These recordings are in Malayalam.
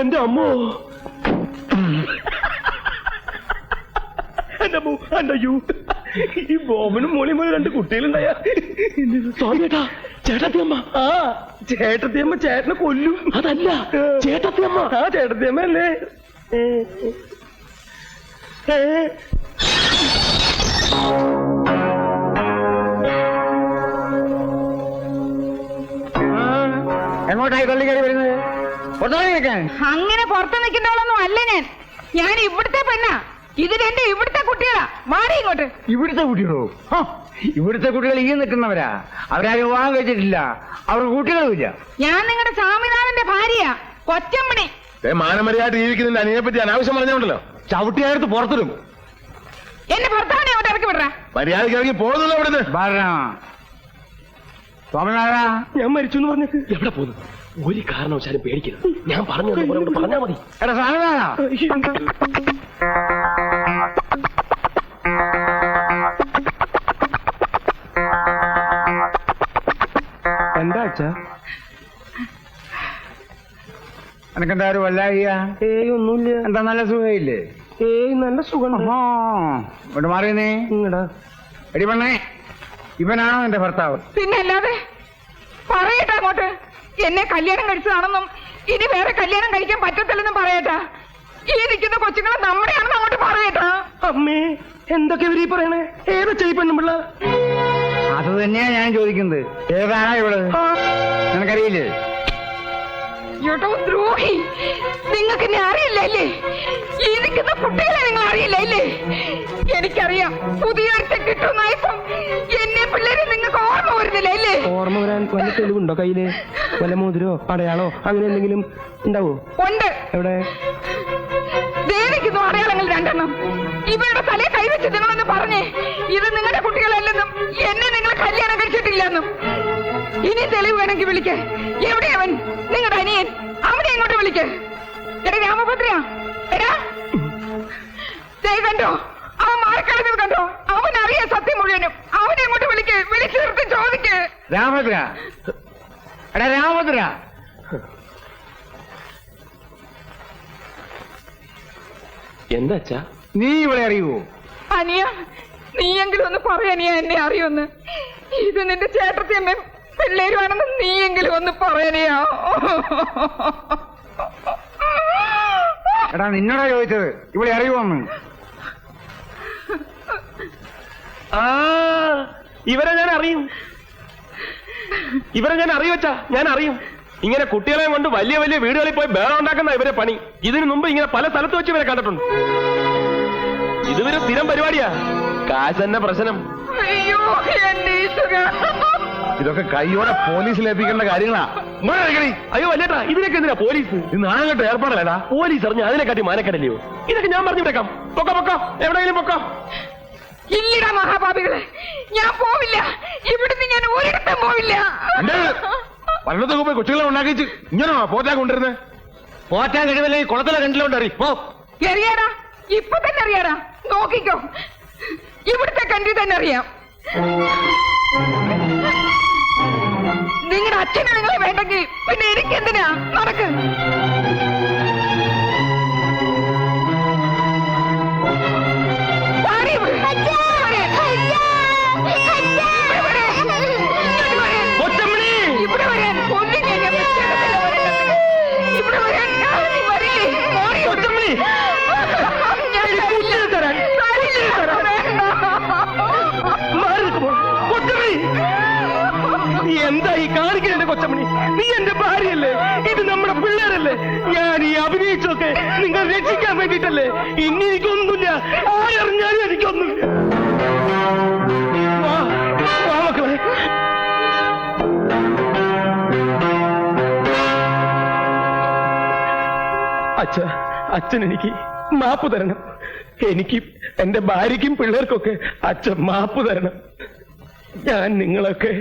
എന്റെ അമ്മോ. എന്റെ അമ്മോ എന്റെ അയ്യോ. ഈ ബോബനും മോളിയും പോലെ രണ്ട് കുട്ടികളുണ്ടായ. ചേട്ടാ ചേട്ടത്തിയമ്മ. ആ ചേട്ടത്തിയമ്മ ചേട്ടനെ കൊല്ലും. അതല്ല ചേട്ടത്തിയമ്മ. ആ ചേട്ടത്തിയമ്മ അല്ലേ. എങ്ങോട്ടായി തള്ളി കയറി വരുന്നത്? അങ്ങനെ പുറത്ത് നിൽക്കുന്നവളൊന്നും അല്ല ഞാൻ. ഞാൻ ഇവിടുത്തെ പെണ്ണാ. ഇത് എന്റെ ഇവിടുത്തെ കുട്ടികളാ. മാറി ഇങ്ങോട്ട്. ഇവിടുത്തെ കുട്ടികളോ? ഇവിടുത്തെ കുട്ടികൾ ഈ നിൽക്കുന്നവരാ. അവരാരും വിവാഹം കഴിച്ചിട്ടില്ല. അവർക്ക് കുട്ടികളുമില്ല. ഞാൻ നിങ്ങളുടെ സ്വാമിനാഥന്റെ ഭാര്യയാ. കൊച്ചമ്മണി. മാനമര്യാദ ജീവിക്കുന്നതിന്റെ അനിയെ പറ്റി അനാവശ്യം പറഞ്ഞോണ്ടല്ലോ. ചവിട്ടിയായിട്ട് പുറത്തിടും. എന്റെ ഭർത്താവിനെ അങ്ങോട്ട് ഇറക്കി വിടറ? മര്യാദയ്ക്ക് ഇറങ്ങി പോകുന്നില്ല ഇവിടുന്ന്. സ്വാമിനാഥ ഞാൻ മരിച്ചു എന്ന് പറഞ്ഞിട്ട് എവിടെ പോകുന്നു? ഒരു കാരണവശാലും പേടിക്കരുത്. ഞാൻ പറഞ്ഞു പോലെ പറഞ്ഞാ മതി. എടാ എന്താ അച്ഛാ? നിനക്കെന്താ ഒരു വല്ലായിക ഏയ് ഒന്നുമില്ല. എന്താ നല്ല സുഖമില്ലേ ഏയ് നല്ല സുഖം ഇവിടെ മാറിയെന്നേ ഇങ്ങടാ. എടി പെണ്ണേ. ഇവനാണോ എന്റെ ഭർത്താവ്? പിന്നെ അല്ലാതെ? എന്നെ കല്യാണം കഴിച്ചതാണെന്നും ഇനി വേറെ കല്യാണം കഴിക്കാൻ പറ്റത്തില്ലെന്നും പറയട്ടാ. ഈ നിൽക്കുന്ന കൊച്ചുങ്ങളെ നമ്മുടെയാണെന്ന് അങ്ങോട്ട് പറയട്ടാ. അമ്മേ എന്തൊക്കെ ഇവരീ പറയണേ? ഏതാ ചെയ് പെണ്ണുമ്പിള്ള അത് തന്നെയാ ഞാൻ ചോദിക്കുന്നത്. ഏതാണ് ഇവൾ? നിനക്കറിയില്ലേ? ഏട്ടോ ദ്രോഹി നിങ്ങൾക്ക് എന്നെ അറിയില്ല അല്ലേ ഈ നിൽക്കുന്ന കുട്ടികളെ നിങ്ങൾ അറിയില്ല അല്ലേ എനിക്കറിയാം പുതിയ കിട്ടുന്നായപ്പം എന്നെ പിള്ളേരെ നിങ്ങൾക്ക് ഓർമ്മ വരുന്നില്ല അല്ലേ ഓർമ്മ വരാൻ വല്ല തെളിവുണ്ടോ കയ്യിൽ? വല്ല മോതിരോ അടയാളോ അങ്ങനെ എന്തെങ്കിലും ഉണ്ടാവോ? ഉണ്ട്. എവിടെ? ദേവിക്കുന്നു അടയാളങ്ങൾ രണ്ടെണ്ണം. ഇവരുടെ തലയെ കൈവച്ച് നിങ്ങളൊന്ന് പറഞ്ഞേ. ഇത് നിങ്ങളുടെ കുട്ടികളല്ലെന്നും എന്നെ നിങ്ങൾ കല്യാണം കഴിച്ചിട്ടില്ലെന്നും. ഇനി തെളിവ് വേണമെങ്കിൽ വിളിക്കേ. എവിടെ അവൻ? നിങ്ങളുടെ അനിയൻ. അവനെ ഇങ്ങോട്ട് വിളിക്കേ. എടാ രാമഭദ്രയാ. എടാ. ദേ കണ്ടോ അവൻ മാറിക്കളഞ്ഞത് കണ്ടോ? അവൻ അറിയാം സത്യം മുഴുവനും. അവനെ ഇങ്ങോട്ട് വിളിക്കേ. വിളിച്ചു നിർത്തി ചോദിക്കേ. രാമഭദ്ര എടാ രാമഭദ്ര എന്താ അച്ഛാ? നീ ഇവിടെ അറിയുവോ? അനിയ നീയെങ്കിലും ഒന്ന് പറയനിയ എന്നെ അറിയുമെന്ന്. ഇത് നിന്റെ ചേട്ടത്തി അമ്മ. പിള്ളേരുവാണെന്ന് നീയെങ്കിലും ഒന്ന് പറയനിയാ എടാ നിന്നോടാ ചോദിച്ചത്. ഇവിടെ അറിയുവോന്ന്. ആ ഇവരെ ഞാൻ അറിയും. ഇവരെ ഞാൻ അറിയുവച്ചാ ഞാൻ അറിയും. ഇങ്ങനെ കുട്ടികളെ കൊണ്ട് വലിയ വലിയ വീടുകളിൽ പോയി ബേളം ഉണ്ടാക്കുന്ന ഇവരെ പണി. ഇതിനു മുമ്പ് ഇങ്ങനെ പല സ്ഥലത്ത് വെച്ച് ഇവരെ കണ്ടിട്ടുണ്ട്. ഇതുവരെ സ്ഥിരം പരിപാടിയാ. കാശ് തന്നെ പ്രശ്നം. ഇതൊക്കെ കൈയോടെ പോലീസിൽ ഏൽപ്പിക്കേണ്ട കാര്യങ്ങളാ. അയ്യോ അല്ലേട്ടാ ഇതിനൊക്കെ എന്തിനാ പോലീസ്? ഇത് നാളെ ഏർപ്പാടല്ലേടാ പോലീസ് അറിഞ്ഞ അതിനെ കാട്ടി മാനക്കടല്ലയോ? ഇതൊക്കെ ഞാൻ പറഞ്ഞു വിട്ടേക്കാം പൊക്കോ പൊക്കോ എവിടെയെങ്കിലും പൊക്കോ. ഇല്ലടാ മഹാപാപികളെ. ഞാൻ പോവില്ല. ഇവിടുന്ന് ഞാൻ ഒരിടത്തും പോവില്ല. പലയിടത്തൊക്കെ പോയി കുട്ടികളെ ഉണ്ടാക്കിച്ച് ഇങ്ങനെ പോറ്റാ കൊണ്ടിരുന്നേ പോറ്റാൻ കഴിവില്ലേ കുളത്തിലെ കണ്ടിലോണ്ടറി പോ. എറിയാടാ. ഇപ്പൊ തന്നെ അറിയാടാ നോക്കിക്കോ. ഇവിടുത്തെ കണ്ടി തന്നെ അറിയാം നിങ്ങളുടെ അച്ഛനെ നിങ്ങളെ വേണ്ടെങ്കിൽ പിന്നെ എനിക്ക് എന്തിനാ നടക്ക്. മാറി നിൽക്കുമോ? കൊച്ചമ്മണി? നീ എന്റെ ഭാര്യയല്ലേ? ഇത് നമ്മുടെ പിള്ളേരല്ലേ? ഞാൻ ഈ അഭിനയിച്ചൊക്കെ നിങ്ങൾ രക്ഷിക്കാൻ വേണ്ടിട്ടല്ലേ ഇനി എനിക്കൊന്നുമില്ല. ആരറിഞ്ഞാലും വാ മക്കളെ. അച്ഛ. അച്ഛൻ എനിക്ക് മാപ്പ് തരണം. എനിക്ക് എന്റെ ഭാര്യയ്ക്കും പിള്ളേർക്കൊക്കെ അച്ഛൻ മാപ്പ് തരണം. ഞാൻ നിങ്ങളൊക്കെ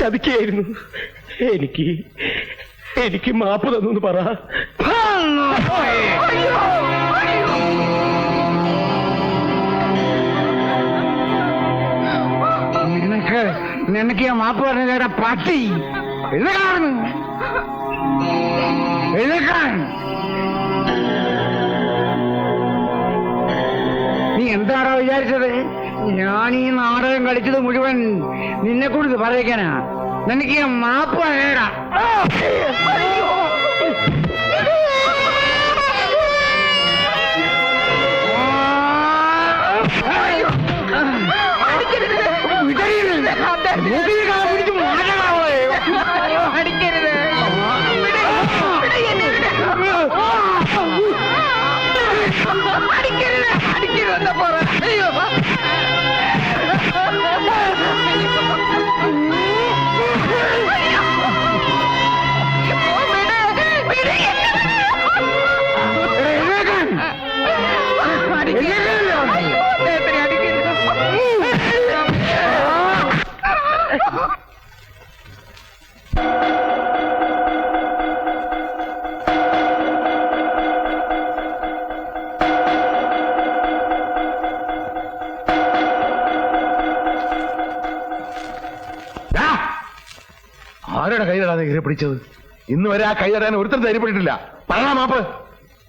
ചതിക്കുകയായിരുന്നു എനിക്ക് എനിക്ക് മാപ്പ് തന്നു പറ. നിനക്ക് നിനക്ക് ഞാൻ മാപ്പ് പറഞ്ഞ പാട്ടി. എഴുതാണ് എഴുതാൻ എന്താണോ വിചാരിച്ചത്? ഞാൻ ഈ നാടകം കളിച്ചത് മുഴുവൻ നിന്നെ കൂടുതൽ പറയിക്കാനാ. നിനക്ക് ഞാൻ മാപ്പ് അടിക്കരുത്. പിടിച്ചത് ഇന്ന് വരെ ആ കൈ തരാൻ ധൈര്യപ്പെട്ടിട്ടില്ല. പറയാ മാപ്പ്.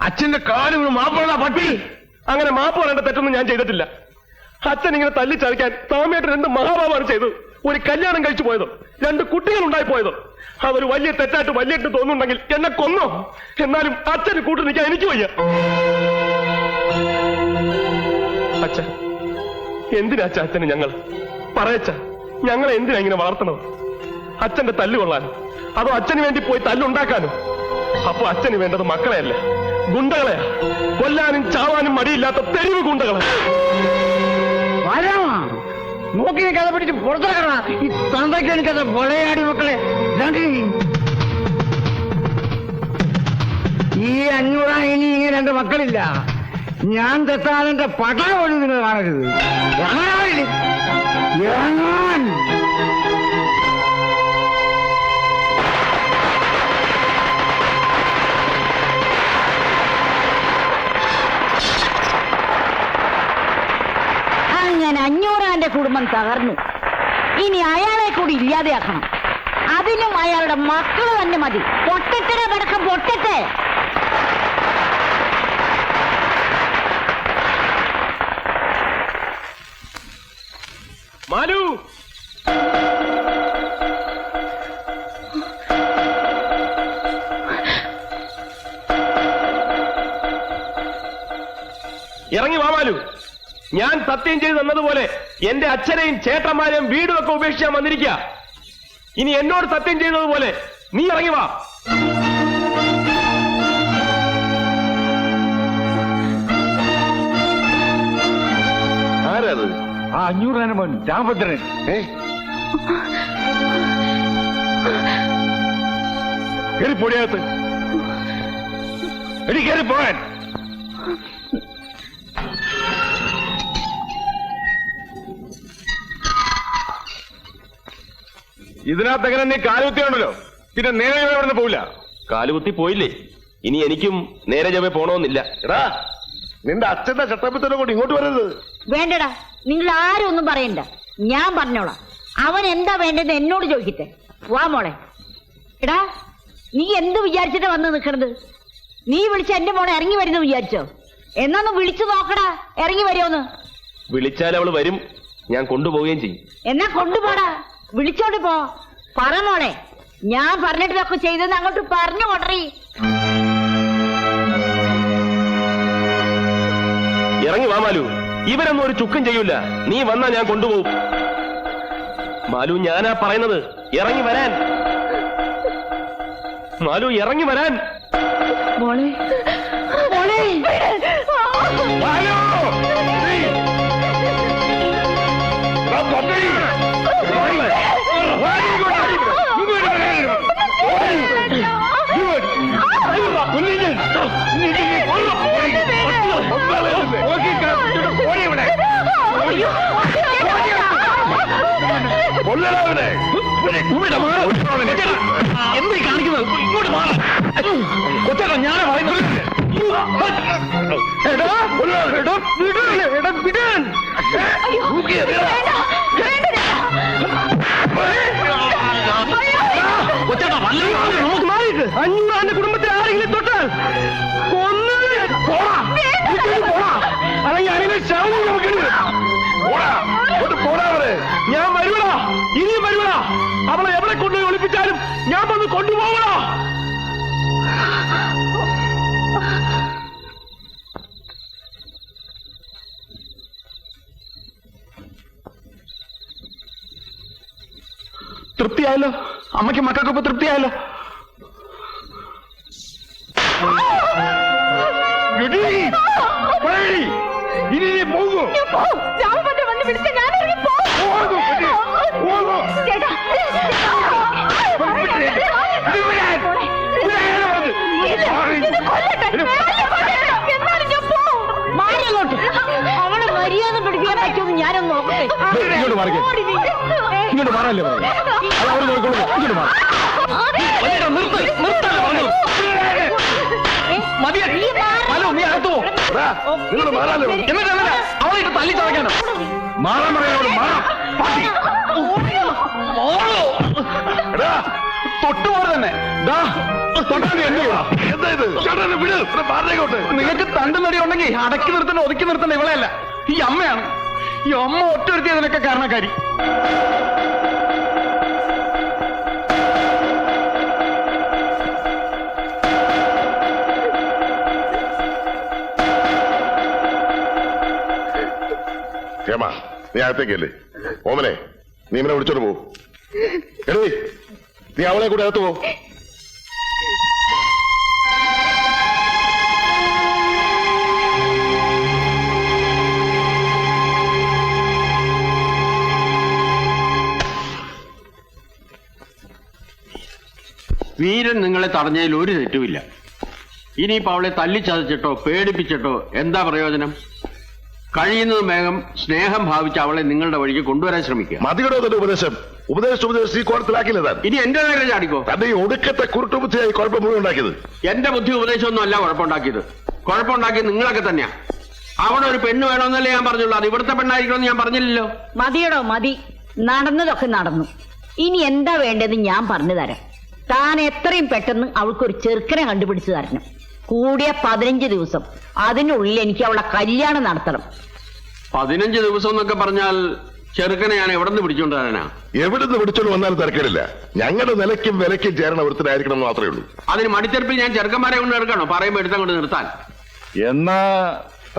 അച്ഛന്റെ കാൽ മാപ്പുള്ള പട്ടി. അങ്ങനെ മാപ്പ് പറയേണ്ട തെറ്റൊന്നും ഞാൻ ചെയ്തിട്ടില്ല. അച്ഛൻ ഇങ്ങനെ തല്ലിച്ചഴിക്കാൻ താമയായിട്ട് രണ്ട് മഹാഭാവാണ് ചെയ്തത്. ഒരു കല്യാണം കഴിച്ചു പോയതോ രണ്ട് കുട്ടികൾ ഉണ്ടായി പോയതോ. അതൊരു വലിയ തെറ്റായിട്ട് വലിയ തോന്നുന്നുണ്ടെങ്കിൽ എന്നെ കൊന്നോ. എന്നാലും അച്ഛന് കൂട്ടു നിൽക്കാൻ എനിക്ക് വയ്യ. അച്ഛ എന്തിനാ അച്ഛ അച്ഛന് ഞങ്ങൾ? പറയച്ച ഞങ്ങളെ എന്തിനാ ഇങ്ങനെ വളർത്തണത്? അച്ഛന്റെ തല്ല് കൊള്ളാനോ അതോ അച്ഛന് വേണ്ടി പോയി തല്ലുണ്ടാക്കാനോ? അപ്പൊ അച്ഛന് വേണ്ടത് മക്കളെയല്ല? ഗുണ്ടകളെയാ? കൊല്ലാനും ചാവാനും മടിയില്ലാത്ത തെരുവ് ഗുണ്ടകളെ. നോക്കി നിൽക്കാതെ പിടിച്ച് പുറത്തിറക്കണ ഈ തന്തയ്ക്ക് എനിക്കത് പൊളയാടി മക്കളെ. ഈ അഞ്ഞൂറാ ഇനി ഇങ്ങനെ രണ്ട് മക്കളില്ല. ഞാൻ തെത്താൻ എന്റെ പട്ടണ പോലും നിങ്ങൾ കാണരുത് അഞ്ഞൂറാന്റെ കുടുംബം തകർന്നു. ഇനി അയാളെ കൂടി ഇല്ലാതെയാക്കണം. അതിനും അയാളുടെ മക്കൾ തന്നെ മതി. പൊട്ടത്തിനെ പടക്കം പൊട്ടട്ടെ മാലു! ഇറങ്ങി വാ മാലു. ഞാൻ സത്യം ചെയ്ത് തന്നതുപോലെ എന്റെ അച്ഛനെയും ചേട്ടന്മാരെയും വീടും ഒക്കെ ഉപേക്ഷിച്ചാൻ വന്നിരിക്കുക. ഇനി എന്നോട് സത്യം ചെയ്തതുപോലെ നീ ഇറങ്ങി വാ. ആരത്? ആ അഞ്ഞൂറാണ് മോൻ. രാമഭദ്രൻ. ഏ? കയറി പൊടിയകത്ത്. എടി കയറി പോകാൻ. ഇതിനകത്ത് എങ്ങനെ നീ കാലുകുത്തിയാണല്ലോ പിന്നെ നേരെ ഇവിടെ പോവില്ല. കാലുകുത്തി പോയില്ലേ? ഇനി എനിക്കും നേരെ ജമ പോണമെന്നില്ല എടാ നിന്റെ അച്ഛന്റെ ചട്ടപ്പത്തിനെ കൊണ്ട് ഇങ്ങോട്ട് വരരുത്. വേണ്ടടാ നിങ്ങൾ ആരും ഒന്നും പറയണ്ട. ഞാൻ പറഞ്ഞോളാം. അവൻ എന്താ വേണ്ടത് എന്നോട് ചോദിക്കട്ടെ. വാ മോളെ. എടാ നീ എന്ത് വിചാരിച്ചിട്ട് വന്ന് നിൽക്കണത് നീ വിളിച്ച എന്റെ മോളെ ഇറങ്ങി വരുന്നു വിചാരിച്ചോ? എന്നൊന്ന് വിളിച്ചു നോക്കടാ ഇറങ്ങി വരുമോന്ന് വിളിച്ചാൽ അവൾ വരും. ഞാൻ കൊണ്ടുപോവുകയും ചെയ്യും. എന്നാ കൊണ്ടുപോടാ. വിളിച്ചോണ്ട് പോ. പറ മോളെ. ഞാൻ പറഞ്ഞിട്ടൊക്കെ ചെയ്തെന്ന് അങ്ങോട്ട് പറഞ്ഞു കൊടറി ഇറങ്ങി വാ മാലു. ഇവരൊന്നും ഒരു ചുക്കും ചെയ്യൂല. നീ വന്നാ ഞാൻ കൊണ്ടുപോകും മാലു ഞാനാ പറയുന്നത്. ഇറങ്ങി വരാൻ. മാലു ഇറങ്ങി വരാൻ. മോളെ. മോളെ. ഹലോ എടാ, പട്ടി! വാ, ഇങ്ങോട്ട് അടി. ഇങ്ങോട്ട് വരാൻ. ഇങ്ങോട്ട്. കൊല്ലിഞ്ഞ്. നീ ഇതിനെ കൊല്ലം. ഒന്നാളെ ഒന്ന്. നോക്കിക്കാ. ഇവിടെ ഇവിടെ. കൊല്ലടാ അവനെ. ഇവനെ ഇവിടെ മാറ്. അവനെ. എന്തീ കാണിക്കുന്നത് ഇങ്ങോട്ട് മാറാം കൊച്ചേട്ടാ ഞാനാ പറയുന്നത് എടാ. എടാ വിടാൻ എടാ വിടാൻ അഞ്ഞൂറാന്റെ കുടുംബത്തിൽ ആരെങ്കിലും തൊട്ടാൽ കൊന്നു പോടാ. അല്ലെങ്കിൽ അതിനെ ശവം തൃപ്തിയായല്ലോ അമ്മയ്ക്ക് മക്കൾക്കൊക്കെ തൃപ്തിയായല്ലോ. ഇനി നീ പോകൂ. രാമഭദ്രൻ വന്ന് വിളിച്ച ഞാൻ അവളെ മര്യാദ പിടിക്കാൻ പറ്റുമെന്ന് ഞാനൊന്ന് നോക്കട്ടെ. ഇങ്ങോട്ട് മാറല്ലേ പറഞ്ഞു അത് അവർ നോക്കിക്കോളൂ ഇങ്ങോട്ട് മാറും. നിങ്ങൾ അവളെ ഇട്ട് തല്ലി ചതയ്ക്കാനോ മാറാൻ പറയാനോട് തൊട്ടുപോലെ തന്നെ. നിങ്ങൾക്ക് തണ്ട് നടി ഉണ്ടെങ്കിൽ അടക്കി നിർത്തണ്ട ഒതുക്കി നിർത്തണ്ട ഇവളെയല്ല. ഈ അമ്മയാണ്. ഈ അമ്മ ഒറ്റ അതിനൊക്കെ കാരണക്കാരി. നീ അകത്തേക്കല്ലേ? ഓമനെ നീ ഇവനെ വിളിച്ചോണ്ട് പോ. എടീ നീ അവളെ കൂടെ അകത്ത് പോ. വീരൻ നിങ്ങളെ തടഞ്ഞതിൽ ഒരു തെറ്റുമില്ല. ഇനിയിപ്പോ അവളെ തല്ലിച്ചതച്ചിട്ടോ പേടിപ്പിച്ചിട്ടോ എന്താ പ്രയോജനം? കഴിയുന്നതും വേഗം സ്നേഹം ഭാവിച്ച് അവളെ നിങ്ങളുടെ വഴിക്ക് കൊണ്ടുവരാൻ ശ്രമിക്കുക. മതികടോ തന്റെ ഉപദേശം. ഉപദേശം ഉപദേശിച്ച് ഈ കുളത്തിലാക്കില്ല താൻ. ഇനി എന്റെ നേരെ ചാടിക്കോ. തന്റെ ഈ ഒടുക്കത്തെ കുരുട്ടുബുദ്ധിയായി കുഴപ്പം മുഴുവൻ ഉണ്ടാക്കിയത്. എന്റെ ബുദ്ധി ഉപദേശമൊന്നും അല്ല കുഴപ്പമുണ്ടാക്കിയത്. കുഴപ്പമുണ്ടാക്കിയത് നിങ്ങളൊക്കെ തന്നെയാ. അവിടെ ഒരു പെണ്ണ് വേണമെന്നല്ലേ ഞാൻ പറഞ്ഞുള്ളൂ. അത് ഇവിടുത്തെ പെണ്ണായിരിക്കണമെന്ന് ഞാൻ പറഞ്ഞില്ലല്ലോ. മതിയടോ മതി. നടന്നതൊക്കെ നടന്നു. ഇനി എന്താ വേണ്ടത് ഞാൻ പറഞ്ഞു തരാം. താൻ എത്രയും പെട്ടെന്ന് അവൾക്കൊരു ചെറുക്കനെ കണ്ടുപിടിച്ചു തരണം. കൂടിയ പതിനഞ്ച് ദിവസം. അതിനുള്ളിൽ എനിക്ക് അവളെ കല്യാണം നടത്തണം. പതിനഞ്ച് ദിവസം എന്നൊക്കെ പറഞ്ഞാൽ ചെറുക്കനെ ഞാൻ എവിടെ നിന്ന് പിടിച്ചോണ്ടാണ് എവിടുന്ന് പിടിച്ചോണ്ട് വന്നാലും തിരക്കിടില്ല. ഞങ്ങളുടെ നിലയ്ക്കും വിലയ്ക്കും ചേരണ ഒരുത്തരായിരിക്കണം എന്ന് മാത്രമേ ഉള്ളൂ. അതിന് മടിത്തെറുപ്പിൽ ഞാൻ ചെറുക്കന്മാരെ കൊണ്ട് എടുക്കണോ പറയുമ്പോ എടുത്താൽ കൊണ്ട് നിർത്താൻ. എന്നാ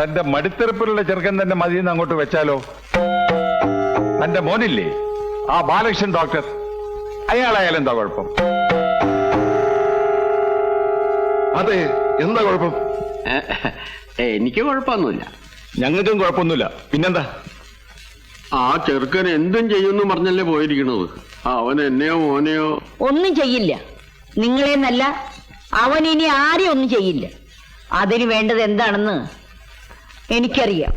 തന്റെ മടിത്തെറുപ്പിലുള്ള ചെറുക്കൻ തന്നെ മതിയെന്ന് അങ്ങോട്ട് വെച്ചാലോ? തന്റെ മോനില്ലേ? ആ ബാലകൃഷ്ണൻ ഡോക്ടർ അയാളായാലും എന്താ കുഴപ്പം? അതെ എന്താ കുഴപ്പം? എനിക്ക് കുഴപ്പമൊന്നുമില്ല. ഞങ്ങൾക്കും കുഴപ്പമൊന്നുമില്ല. പിന്നെന്താ? ആ ചെറുക്കൻ എന്തും ചെയ്യുമെന്ന് പറഞ്ഞല്ലേ പോയിരിക്കണത്. അവൻ എന്നെയോ മോനെയോ? ഒന്നും ചെയ്യില്ല. നിങ്ങളെന്നല്ല അവൻ ഇനി ആരെയും ഒന്നും ചെയ്യില്ല. അതിന് വേണ്ടത് എന്താണെന്ന് എനിക്കറിയാം.